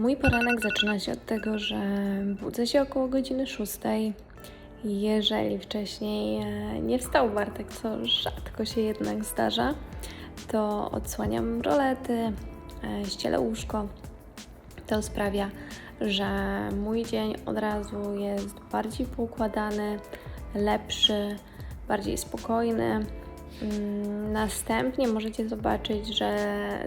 Mój poranek zaczyna się od tego, że budzę się około godziny 6. Jeżeli wcześniej e, nie wstał Bartek, co rzadko się jednak zdarza, to odsłaniam rolety, e, ścielę łóżko. To sprawia, że mój dzień od razu jest bardziej poukładany, lepszy, bardziej spokojny. Mm, Następnie możecie zobaczyć, że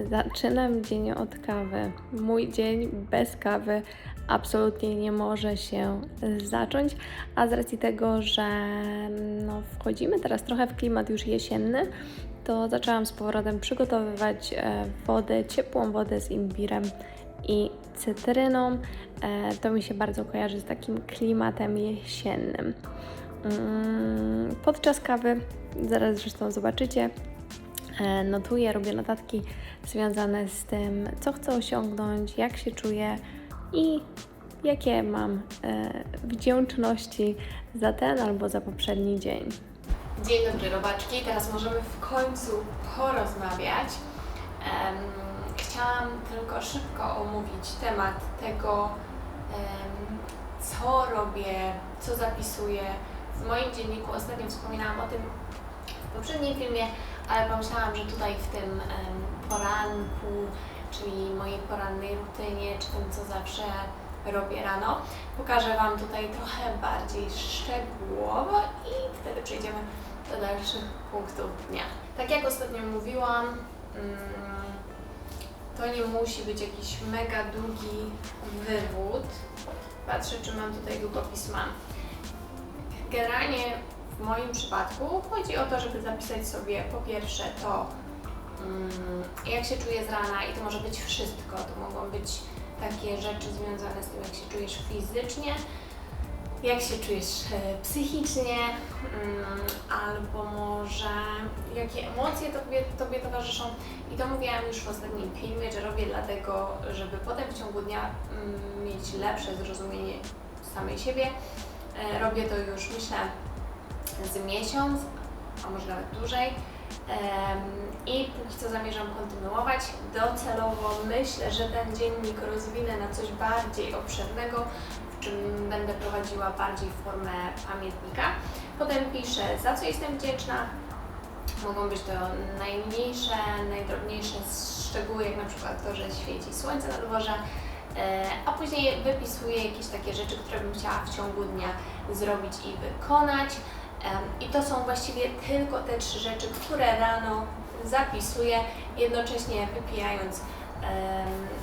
zaczynam dzień od kawy. Mój dzień bez kawy absolutnie nie może się zacząć, a z racji tego, że no, wchodzimy teraz trochę w klimat już jesienny, to zaczęłam z powrotem przygotowywać e, wodę, ciepłą wodę z imbirem i cytryną. E, To mi się bardzo kojarzy z takim klimatem jesiennym. Mm, Podczas kawy, zaraz zresztą zobaczycie, e, notuję, robię notatki związane z tym, co chcę osiągnąć, jak się czuję i jakie mam e, wdzięczności za ten albo za poprzedni dzień. Dzień dobry robaczki, teraz możemy w końcu porozmawiać. Chciałam tylko szybko omówić temat tego, co robię, co zapisuję. W moim dzienniku ostatnio wspominałam o tym w poprzednim filmie, ale pomyślałam, że tutaj w tym poranku, czyli mojej porannej rutynie, czy tym, co zawsze robię rano, pokażę Wam tutaj trochę bardziej szczegółowo i wtedy przejdziemy do dalszych punktów dnia. Tak jak ostatnio mówiłam, mm, to nie musi być jakiś mega długi wywód. Patrzę, czy mam tutaj długopis. Mam. Generalnie w moim przypadku chodzi o to, żeby zapisać sobie po pierwsze to, mm, jak się czuję z rana i to może być wszystko. To mogą być takie rzeczy związane z tym, jak się czujesz fizycznie, jak się czujesz e, psychicznie, mm, albo może jakie emocje tobie, tobie towarzyszą. I to mówiłam już w ostatnim filmie, że robię dlatego, żeby potem w ciągu dnia mm, mieć lepsze zrozumienie samej siebie. E, Robię to już myślę z miesiąc, a może nawet dłużej. I póki co zamierzam kontynuować. Docelowo myślę, że ten dziennik rozwinę na coś bardziej obszernego, w czym będę prowadziła bardziej formę pamiętnika. Potem piszę, za co jestem wdzięczna. Mogą być to najmniejsze, najdrobniejsze szczegóły, jak na przykład to, że świeci słońce na dworze, E, a później wypisuję jakieś takie rzeczy, które bym chciała w ciągu dnia zrobić i wykonać. I to są właściwie tylko te trzy rzeczy, które rano zapisuję, jednocześnie wypijając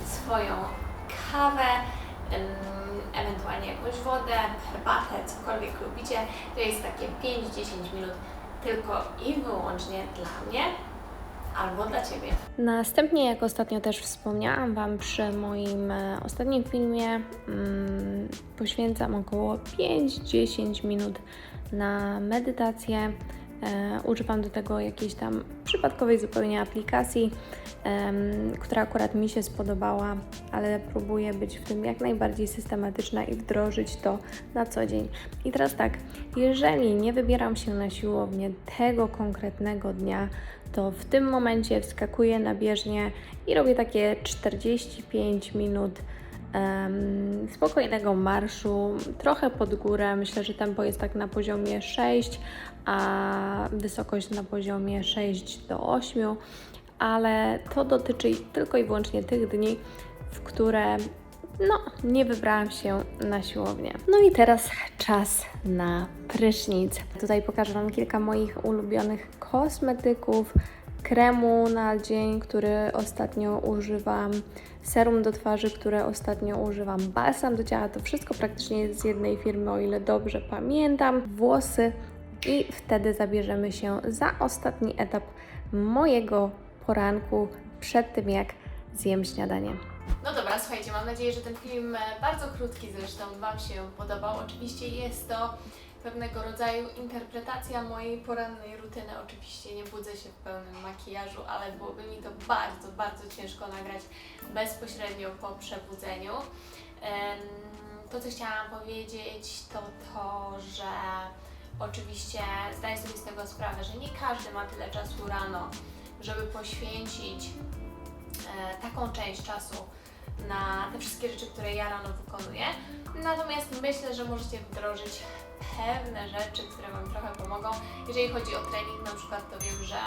swoją kawę, ewentualnie jakąś wodę, herbatę, cokolwiek lubicie. To jest takie 5-10 minut tylko i wyłącznie dla mnie albo dla Ciebie. Następnie, jak ostatnio też wspomniałam Wam przy moim e, ostatnim filmie, mm, poświęcam około 5-10 minut na medytację. E, używam do tego jakiejś tam przypadkowej zupełnie aplikacji, która akurat mi się spodobała, ale próbuję być w tym jak najbardziej systematyczna i wdrożyć to na co dzień. I teraz tak, jeżeli nie wybieram się na siłownię tego konkretnego dnia, to w tym momencie wskakuję na bieżnię i robię takie 45 minut spokojnego marszu, trochę pod górę. Myślę, że tempo jest tak na poziomie 6, a wysokość na poziomie 6 do 8, ale to dotyczy tylko i wyłącznie tych dni, w które no, nie wybrałam się na siłownię. No i teraz czas na prysznic. Tutaj pokażę Wam kilka moich ulubionych kosmetyków, kremu na dzień, który ostatnio używam, serum do twarzy, które ostatnio używam, balsam do ciała. To wszystko praktycznie jest z jednej firmy, o ile dobrze pamiętam. Włosy i wtedy zabierzemy się za ostatni etap mojego poranku przed tym, jak zjem śniadanie. No dobra, słuchajcie, mam nadzieję, że ten film, e, bardzo krótki zresztą, Wam się podobał. Oczywiście jest to pewnego rodzaju interpretacja mojej porannej rutyny. Oczywiście nie budzę się w pełnym makijażu, ale byłoby mi to bardzo, bardzo ciężko nagrać bezpośrednio po przebudzeniu. To, co chciałam powiedzieć, to to, że oczywiście zdaję sobie z tego sprawę, że nie każdy ma tyle czasu rano, żeby poświęcić e, taką część czasu na te wszystkie rzeczy, które ja rano wykonuję. Natomiast myślę, że możecie wdrożyć pewne rzeczy, które Wam trochę pomogą. Jeżeli chodzi o trening, na przykład to wiem, że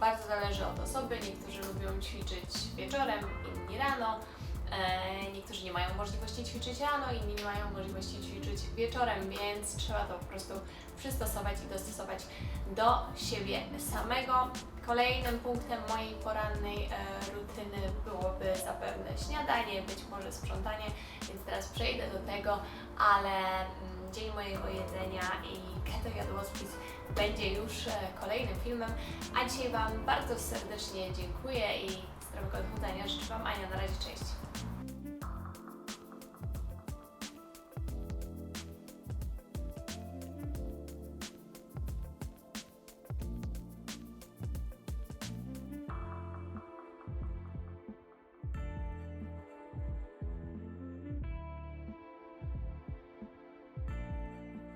bardzo zależy od osoby. Niektórzy lubią ćwiczyć wieczorem, inni rano. E, niektórzy nie mają możliwości ćwiczyć rano, inni nie mają możliwości ćwiczyć wieczorem, więc trzeba to po prostu przystosować i dostosować do siebie samego. Kolejnym punktem mojej porannej e, rutyny byłoby zapewne śniadanie, być może sprzątanie, więc teraz przejdę do tego, ale mm, dzień mojego jedzenia i keto jadłospis będzie już e, kolejnym filmem, a dzisiaj Wam bardzo serdecznie dziękuję i zdrowego odchudzania życzę Wam Ania, na razie, cześć!